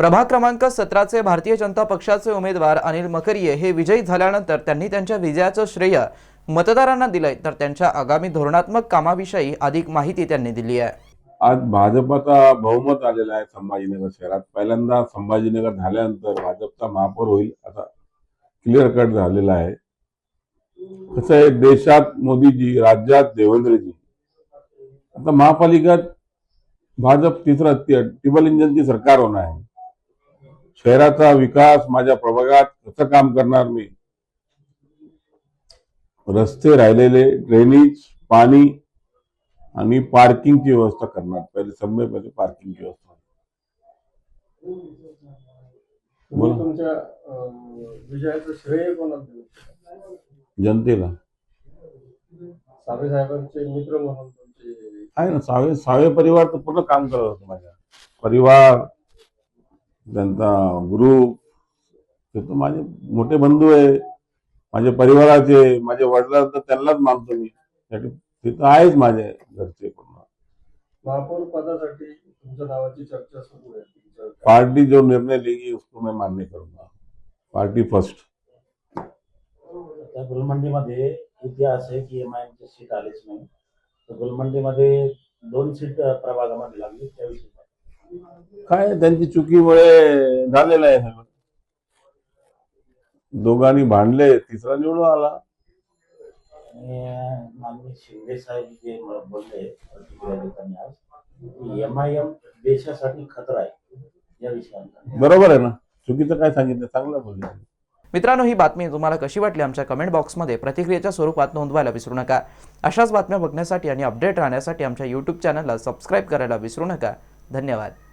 प्रभाग क्रमांक सतराचे भारतीय जनता पक्षाचे उमेदवार अनिल मकरिये हे विजयी झाल्यानंतर त्यांनी त्यांच्या विजयाचं श्रेय मतदारांना दिलंय. तर त्यांच्या आगामी धोरणात्मक कामाविषयी अधिक माहिती त्यांनी दिली आहे. आज भाजपचा बहुमत आलेला आहे संभाजीनगर शहरात. पहिल्यांदा संभाजीनगर झाल्यानंतर भाजपचा महापौर होईल आता क्लिअर कट झालेला आहे. कसं आहे देशात मोदीजी राज्यात देवेंद्रजी. आता महापालिकेत भाजप तिसरं टिबल इंजनची सरकार होणार आहे. शहराचा विकास माझ्या प्रभागात कसं काम करणार मी? रस्ते राहिलेले ड्रेनेज पाणी आणि पार्किंगची व्यवस्था करणार. पहिले सम्य पहिले पार्किंगची व्यवस्था. जनतेला. सावे साहेबांचे मित्र म्हणून आहे ना सावे सावे परिवार तर पूर्ण काम करत होतं माझ्या. परिवार त्यांचा ग्रुप ते तर माझे मोठे बंधू आहे माझ्या परिवाराचे माझ्या वडिलांना तर त्यांनाच मानतो मी. त्यासाठी ते तर आहेच माझे घरचे पूर्ण. महापौर पदासाठी तुमच्या नावाची चर्चा सुरू आहे. पार्टी जो निर्णय लेगी उसको मैं मान्य करूंगा. Party first. त्या गुलमंडीमध्ये इतिहास आहे की एम आय एमची सीट आलीच नाही. तर गुलमंडीमध्ये दोन सीट प्रभागामध्ये लागली. त्याविषयी काय त्यांची चुकीमुळे झालेलं आहे सगळं? दोघांनी भांडले तिसरा निवडून आला. माननीय शिंदे साहेब जे बोलले प्रतिक्रिया देताना आज एम आय एम देशासाठी खतरा आहे या विषयावर. बरोबर आहे ना? चुकीचं काय सांगितलं? चांगलं बोलले. मित्रांनो ही बातमी तुम्हाला कशी वाटली आमच्या कमेंट बॉक्समध्ये प्रतिक्रियेच्या स्वरूपात नोंदवायला विसरू नका. अशाच बातम्या बघण्यासाठी आणि अपडेट राहण्यासाठी आमच्या यूट्यूब चॅनलला सबस्क्राईब करायला विसरू नका. धन्यवाद.